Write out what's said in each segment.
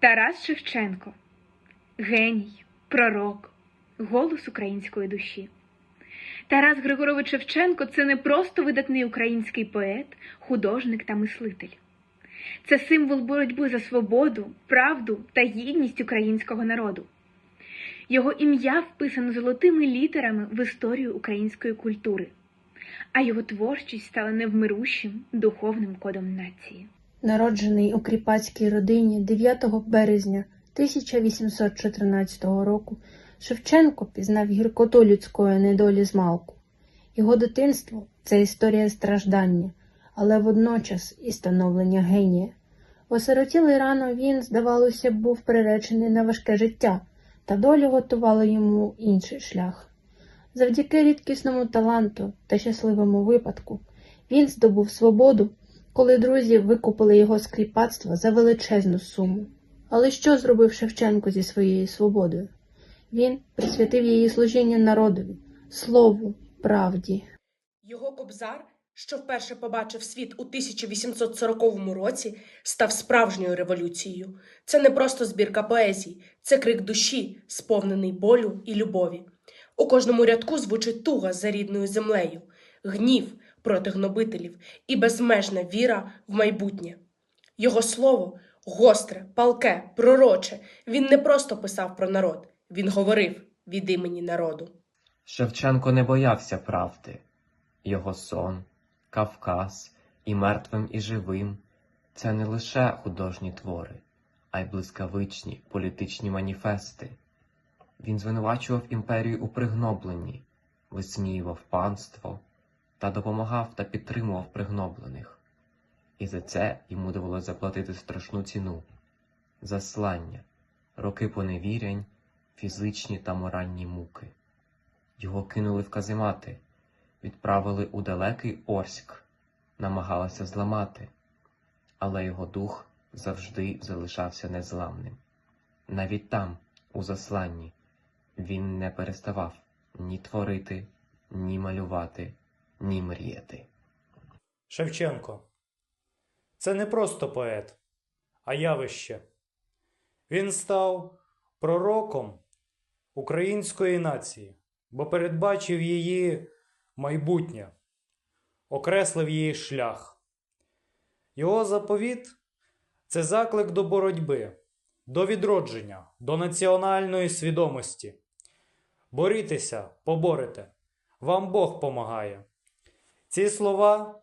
Тарас Шевченко геній, пророк, голос української душі. Тарас Григорович Шевченко це не просто видатний український поет, художник та мислитель. Це символ боротьби за свободу, правду та гідність українського народу. Його ім'я вписано золотими літерами в історію української культури, а його творчість стала невмирущим духовним кодом нації. Народжений у кріпацькій родині 9 березня 1814 року, Шевченко пізнав гіркоту людської недолі змалку. Його дитинство це історія страждання, але водночас і становлення генія. Осиротілий рано він, здавалося, був приречений на важке життя, та доля готувала йому інший шлях. Завдяки рідкісному таланту та щасливому випадку він здобув свободу, коли друзі викупили його з кріпацтва за величезну суму. Але що зробив Шевченко зі своєю свободою? Він присвятив її служіння народові, слову, правді. Його кобзар, що вперше побачив світ у 1840 році, став справжньою революцією. Це не просто збірка поезій, це крик душі, сповнений болю і любові. У кожному рядку звучить туга за рідною землею, гнів проти гнобителів і безмежна віра в майбутнє. Його слово гостре, палке, пророче. Він не просто писав про народ, він говорив від імені народу. Шевченко не боявся правди. Його сон, Кавказ і мертвим і живим це не лише художні твори, а й блискавичні політичні маніфести. Він звинувачував імперію у пригнобленні, висміював панство та допомагав та підтримував пригноблених. І за це йому довелося заплатити страшну ціну заслання, роки поневірянь, фізичні та моральні муки. Його кинули в каземати, відправили у далекий Орськ, намагалися зламати, але його дух завжди залишався незламним. Навіть там, у засланні, він не переставав ні творити, ні малювати, ні мріяти. Шевченко. Це не просто поет, а явище. Він став пророком української нації, бо передбачив її майбутнє, окреслив її шлях. Його заповіт це заклик до боротьби, до відродження, до національної свідомості. Борітеся, поборете, вам Бог помагає. Ці слова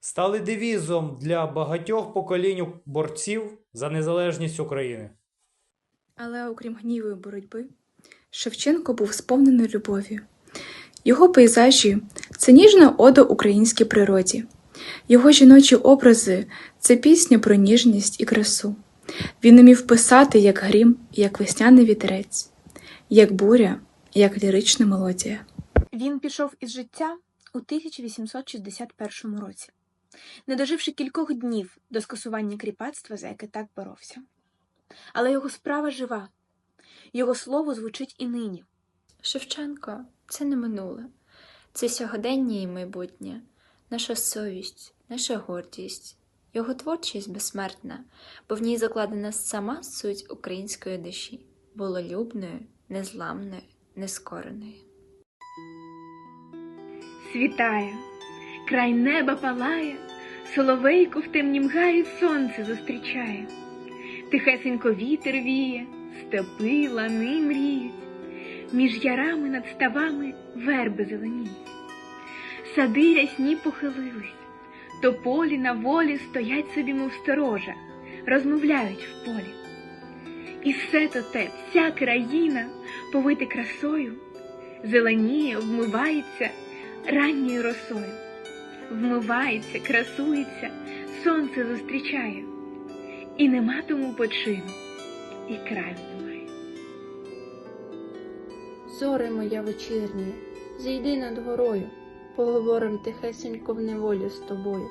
стали девізом для багатьох поколінь борців за незалежність України. Але окрім гніву і боротьби, Шевченко був сповнений любові. Його пейзажі це ніжна ода українській природі. Його жіночі образи це пісня про ніжність і красу. Він умів писати як грім, як весняний вітерець, як буря, як лірична мелодія. Він пішов із життя у 1861 році, не доживши кількох днів до скасування кріпацтва, за яке так боровся. Але його справа жива, його слово звучить і нині. Шевченко це не минуле, це сьогодення і майбутнє, наша совість, наша гордість. Його творчість безсмертна, бо в ній закладена сама суть української душі, вололюбної, незламної, нескореної. Світає, край неба палає, соловейко в темнім гаї сонце зустрічає, тихесенько вітер віє, степи, лани мріють, між ярами над ставами верби зеленіють. Сади рясні похилились, тополі на волі стоять собі, мов сторожа, розмовляють в полі. І все то те, вся країна, повити красою, зеленіє, вмивається ранньою росою, вмивається, красується, сонце зустрічає, і нема тому почину, і краю немає. Зоре моя вечірня, зійди над горою, поговорим тихесенько в неволі з тобою.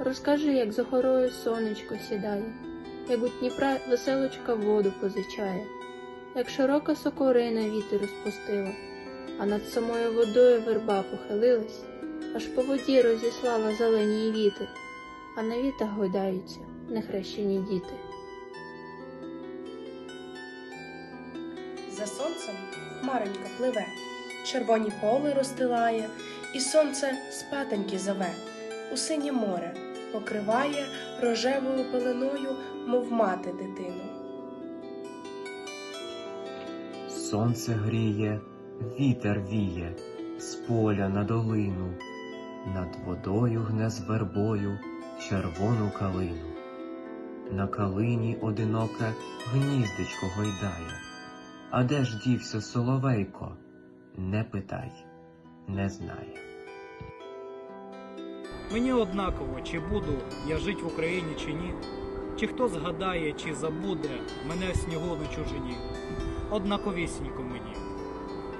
Розкажи, як за горою сонечко сідає, як у Дніпра веселочка воду позичає, як широка сокорина вітер розпустила, а над самою водою верба похилилась, аж по воді розіслала зелені віти, а на вітах гойдаються нехрещені діти. За сонцем хмаронька пливе, червоні поли розстилає, і сонце спатеньки зове, у синє море покриває рожевою пеленою, мов мати дитину. Сонце гріє, вітер віє, з поля на долину, над водою гне з вербою червону калину. На калині одиноке гніздечко гойдає. А де ж дівся соловейко? Не питай, не знає. Мені однаково, чи буду я жить в Україні чи ні, чи хто згадає, чи забуде мене в снігу на чужині. Однаковісінько мені.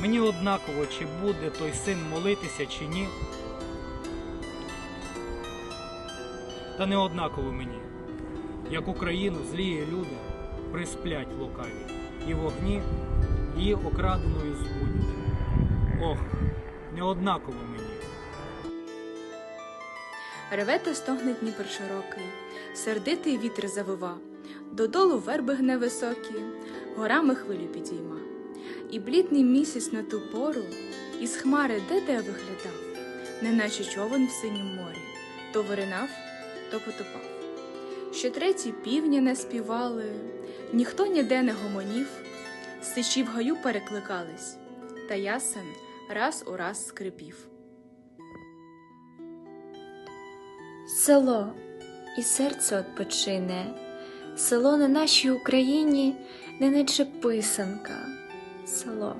Мені однаково, чи буде той син молитися, чи ні. Та не однаково мені, як Україну злії люди присплять лукаві, і вогні її окраденою збудять. Ох, не однаково мені. Реве та стогне Дніпр широкий, сердитий вітер завива, додолу верби гне високі, горами хвилю підійма. І блідний місяць на ту пору із хмари де-де виглядав, неначе човен в синім морі, то виринав, то потопав. Ще треті півня не співали, ніхто ніде не гомонів, сичі в гаю перекликались, та ясен раз у раз скрипів. Село, і серце отпочине, село на нашій Україні, неначе писанка, село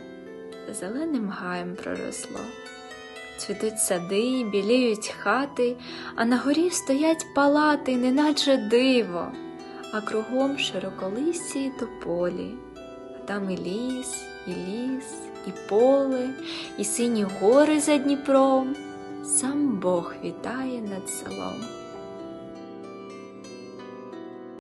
зеленим гаєм проросло. Цвітуть сади, біліють хати, а на горі стоять палати, неначе диво, а кругом широколисті тополі, а там і ліс, і ліс, і поле, і сині гори за Дніпром. Сам Бог вітає над селом.